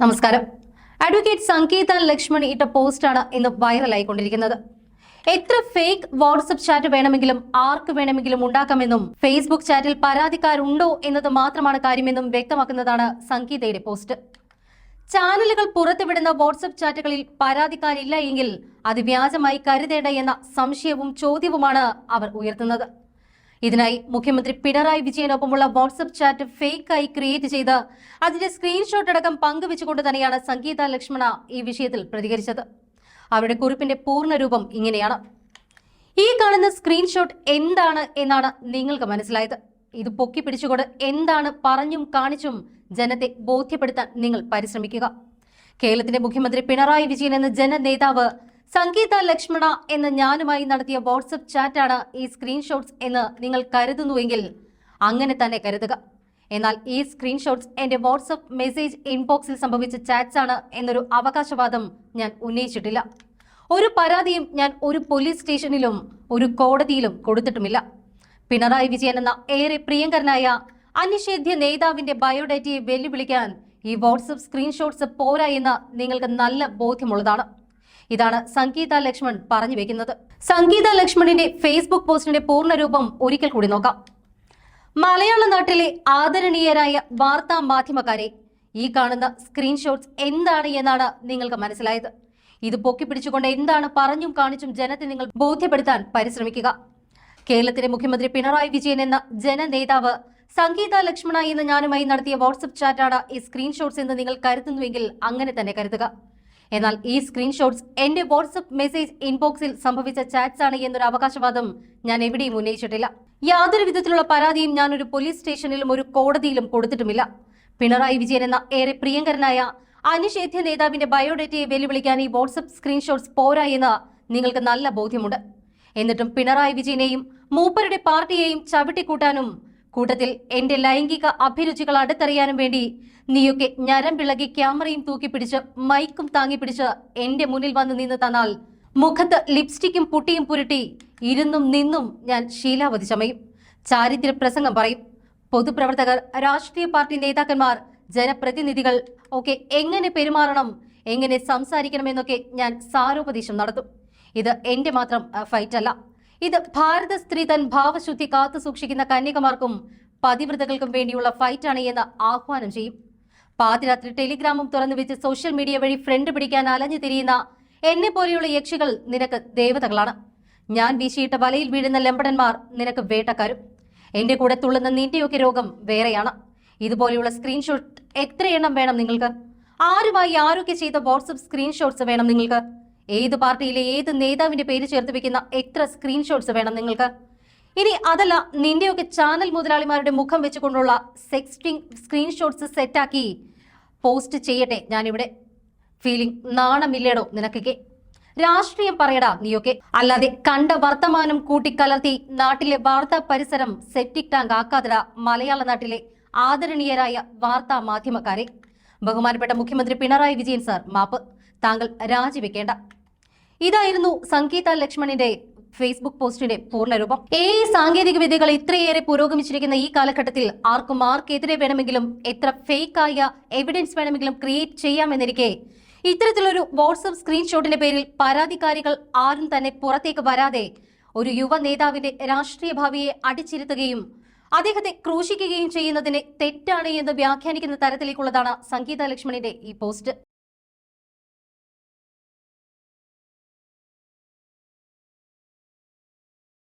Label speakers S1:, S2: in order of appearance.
S1: നമസ്കാരം. അഡ്വക്കേറ്റ് സംഗീത ലക്ഷ്മൺ ഇട്ട പോസ്റ്റാണ് ഇന്ന് വൈറലായിക്കൊണ്ടിരിക്കുന്നത് എത്ര ഫേക്ക് വാട്സപ്പ് ചാറ്റ് വേണമെങ്കിലും ആർക്ക് വേണമെങ്കിലും ഉണ്ടാക്കാമെന്നും ഫേസ്ബുക്ക് ചാറ്റിൽ പരാതിക്കാരുണ്ടോ എന്നത് മാത്രമാണ് കാര്യമെന്നും വ്യക്തമാക്കുന്നതാണ് സംഗീതയുടെ പോസ്റ്റ് ചാനലുകൾ പുറത്തുവിടുന്ന വാട്സപ്പ് ചാറ്റുകളിൽ പരാതിക്കാരില്ല എങ്കിൽ അത് വ്യാജമായി കരുതേണ്ട എന്ന സംശയവും ചോദ്യവുമാണ് അവർ ഉയർത്തുന്നത്. ഇതിനായി മുഖ്യമന്ത്രി പിണറായി വിജയനൊപ്പമുള്ള വാട്സപ്പ് ചാറ്റ് ഫേക്കായി ക്രിയേറ്റ് ചെയ്ത് അതിന്റെ സ്ക്രീൻഷോട്ട് അടക്കം പങ്കുവെച്ചുകൊണ്ട് തന്നെയാണ് സംഗീത ലക്ഷ്മണ ഈ വിഷയത്തിൽ പ്രതികരിച്ചത്. അവരുടെ കുറിപ്പിന്റെ പൂർണരൂപം ഇങ്ങനെയാണ്. ഈ കാണുന്ന സ്ക്രീൻഷോട്ട് എന്താണ് എന്നാണ് നിങ്ങൾക്ക് മനസ്സിലായത്. ഇത് പൊക്കി പിടിച്ചുകൊണ്ട് എന്താണ് പറഞ്ഞും കാണിച്ചും ജനത്തെ ബോധ്യപ്പെടുത്താൻ നിങ്ങൾ പരിശ്രമിക്കുക. കേരളത്തിന്റെ മുഖ്യമന്ത്രി പിണറായി വിജയൻ എന്ന ജനനേതാവ് സംഗീത ലക്ഷ്മണ എന്ന ഞാനുമായി നടത്തിയ വാട്സപ്പ് ചാറ്റാണ് ഈ സ്ക്രീൻഷോട്ട്സ് എന്ന് നിങ്ങൾ കരുതുന്നുവെങ്കിൽ അങ്ങനെ തന്നെ കരുതുക. എന്നാൽ ഈ സ്ക്രീൻഷോട്ട്സ് എന്റെ വാട്സപ്പ് മെസ്സേജ് ഇൻബോക്സിൽ സംഭവിച്ച ചാറ്റ്സ് ആണ് എന്നൊരു അവകാശവാദം ഞാൻ ഉന്നയിച്ചിട്ടില്ല. ഒരു പരാതിയും ഞാൻ ഒരു പോലീസ് സ്റ്റേഷനിലും ഒരു കോടതിയിലും കൊടുത്തിട്ടുമില്ല. പിണറായി വിജയൻ എന്ന ഏറെ പ്രിയങ്കരനായ അനിഷേധ്യ നേതാവിന്റെ ബയോഡേറ്റയെ വെല്ലുവിളിക്കാൻ ഈ വാട്സപ്പ് സ്ക്രീൻഷോട്ട്സ് പോരാ എന്ന് നിങ്ങൾക്ക് നല്ല ബോധ്യമുള്ളതാണ്. ഇതാണ് സംഗീത ലക്ഷ്മൺ പറഞ്ഞു വെക്കുന്നത്. സംഗീത ലക്ഷ്മണിന്റെ ഫേസ്ബുക്ക് പോസ്റ്റിന്റെ പൂർണരൂപം ഒരിക്കൽ കൂടി നോക്കാം. മലയാള നാട്ടിലെ ആദരണീയരായ വാർത്താ മാധ്യമക്കാരെ ഈ കാണുന്ന സ്ക്രീൻഷോട്ട്സ് എന്താണ് എന്നാണ് നിങ്ങൾക്ക് മനസ്സിലായത്. ഇത് പൊക്കി പിടിച്ചുകൊണ്ട് എന്താണ് പറഞ്ഞും കാണിച്ചും ജനത്തെ നിങ്ങൾ ബോധ്യപ്പെടുത്താൻ പരിശ്രമിക്കുക. കേരളത്തിലെ മുഖ്യമന്ത്രി പിണറായി വിജയൻ എന്ന ജനനേതാവ് സംഗീത ലക്ഷ്മണ എന്ന ഞാനുമായി നടത്തിയ വാട്സപ്പ് ചാറ്റാണ് ഈ സ്ക്രീൻഷോട്ട്സ് എന്ന് നിങ്ങൾ കരുതുന്നുവെങ്കിൽ അങ്ങനെ തന്നെ കരുതുക. എന്നാൽ ഈ സ്ക്രീൻഷോട്ട്സ് എന്റെ വാട്സപ്പ് മെസ്സേജ് ഇൻബോക്സിൽ സംഭവിച്ച ചാറ്റ്സ് ആണ് എന്നൊരു അവകാശവാദം ഞാൻ എവിടെയും ഉന്നയിച്ചിട്ടില്ല. യാതൊരു വിധത്തിലുള്ള പരാതിയും ഞാൻ ഒരു പോലീസ് സ്റ്റേഷനിലും ഒരു കോടതിയിലും കൊടുത്തിട്ടുമില്ല. പിണറായി വിജയൻ എന്ന ഏറെ പ്രിയങ്കരനായ അനിഷേധ്യ നേതാവിന്റെ ബയോഡേറ്റയെ വെല്ലുവിളിക്കാൻ ഈ വാട്സപ്പ് സ്ക്രീൻഷോട്ട്സ് പോരാ എന്ന് നിങ്ങൾക്ക് നല്ല ബോധ്യമുണ്ട്. എന്നിട്ടും പിണറായി വിജയനെയും മൂപ്പരുടെ പാർട്ടിയെയും ചവിട്ടിക്കൂട്ടാനും കൂട്ടത്തിൽ എന്റെ ലൈംഗിക അഭിരുചികൾ അടുത്തറിയാനും വേണ്ടി നീയൊക്കെ ഞരം പിളകി ക്യാമറയും തൂക്കിപ്പിടിച്ച് മൈക്കും താങ്ങിപ്പിടിച്ച് എന്റെ മുന്നിൽ വന്ന് നിന്ന് തന്നാൽ മുഖത്ത് ലിപ്സ്റ്റിക്കും പുട്ടിയും പുരട്ടി ഇരുന്നും നിന്നും ഞാൻ ശീലാവതി ചമയും. ചാരിത്ര പ്രസംഗം പറയും. പൊതുപ്രവർത്തകർ രാഷ്ട്രീയ പാർട്ടി നേതാക്കന്മാർ ജനപ്രതിനിധികൾ ഒക്കെ എങ്ങനെ പെരുമാറണം എങ്ങനെ സംസാരിക്കണമെന്നൊക്കെ ഞാൻ സാരോപദേശം നടത്തും. ഇത് എന്റെ മാത്രം ഫൈറ്റല്ല ഇത് ഭാരത സ്ത്രീ തൻ ഭാവശുദ്ധി കാത്തു സൂക്ഷിക്കുന്ന കന്യകമാർക്കും പതിവ്രതകൾക്കും വേണ്ടിയുള്ള ഫൈറ്റാണ് എന്ന് ആഹ്വാനം ചെയ്യും. പാതിരാത്രി ടെലിഗ്രാമും തുറന്നു വെച്ച് സോഷ്യൽ മീഡിയ വഴി ഫ്രണ്ട് പിടിക്കാൻ അലഞ്ഞു തിരിയുന്ന എന്നെ പോലെയുള്ള യക്ഷികൾ നിനക്ക് ദേവതകളാണ്. ഞാൻ വീശിയിട്ട വലയിൽ വീഴുന്ന ലംബടന്മാർ നിനക്ക് വേട്ടക്കാരും. എന്റെ കൂടെ തുള്ളുന്ന നിന്റെയൊക്കെ രോഗം വേറെയാണ്. ഇതുപോലെയുള്ള സ്ക്രീൻഷോട്ട് എത്ര എണ്ണം വേണം നിങ്ങൾക്ക്? ആരുമായി ആരൊക്കെ ചെയ്ത വാട്സപ്പ് സ്ക്രീൻഷോട്ട്സ് വേണം നിങ്ങൾക്ക്? ഏത് പാർട്ടിയിലെ ഏത് നേതാവിന്റെ പേര് ചേർത്ത് വെക്കുന്ന എത്ര സ്ക്രീൻഷോട്ട്സ് വേണം നിങ്ങൾക്ക്? ഇനി അതല്ല നിന്റെയൊക്കെ ചാനൽ മുതലാളിമാരുടെ മുഖം വെച്ചുകൊണ്ടുള്ള സെക്സ്റ്റിംഗ് സ്ക്രീൻഷോട്ട്സ് സെറ്റാക്കി പോസ്റ്റ് ചെയ്യട്ടെ. ഞാനിവിടെ ഫീലിംഗ് നാണമില്ലേടോ നിനക്കൊക്കെ? രാഷ്ട്രീയം പറയടാ നീയൊക്കെ. അല്ലാതെ കണ്ട വർത്തമാനം കൂട്ടിക്കലർത്തി നാട്ടിലെ വാർത്താ പരിസരം സെറ്റിക് ടാങ്ക് ആക്കാതിട മലയാള നാട്ടിലെ ആദരണീയരായ വാർത്താ മാധ്യമക്കാരെ. ബഹുമാനപ്പെട്ട മുഖ്യമന്ത്രി പിണറായി വിജയൻ സാർ മാപ്പ് താങ്കൾ രാജിവെക്കേണ്ട. ഇതായിരുന്നു സംഗീത ലക്ഷ്മണിന്റെ ഫേസ്ബുക്ക് പോസ്റ്റിന്റെ പൂർണരൂപം. ഏ സാങ്കേതിക വിദ്യകൾ ഇത്രയേറെ പുരോഗമിച്ചിരിക്കുന്ന ഈ കാലഘട്ടത്തിൽ ആർക്കും ആർക്കെതിരെ വേണമെങ്കിലും എത്ര ഫേക്കായ എവിഡൻസ് വേണമെങ്കിലും ക്രിയേറ്റ് ചെയ്യാമെന്നിരിക്കെ ഇത്തരത്തിലൊരു വാട്സപ്പ് സ്ക്രീൻഷോട്ടിന്റെ പേരിൽ പരാതിക്കാരികൾ ആരും തന്നെ പുറത്തേക്ക് വരാതെ ഒരു യുവ നേതാവിന്റെ രാഷ്ട്രീയ ഭാവിയെ അടിച്ചിരുത്തുകയും അദ്ദേഹത്തെ ക്രൂശിക്കുകയും ചെയ്യുന്നതിന് തെറ്റാണ് എന്ന് വ്യാഖ്യാനിക്കുന്ന തരത്തിലേക്കുള്ളതാണ് സംഗീത ലക്ഷ്മണിന്റെ ഈ പോസ്റ്റ്.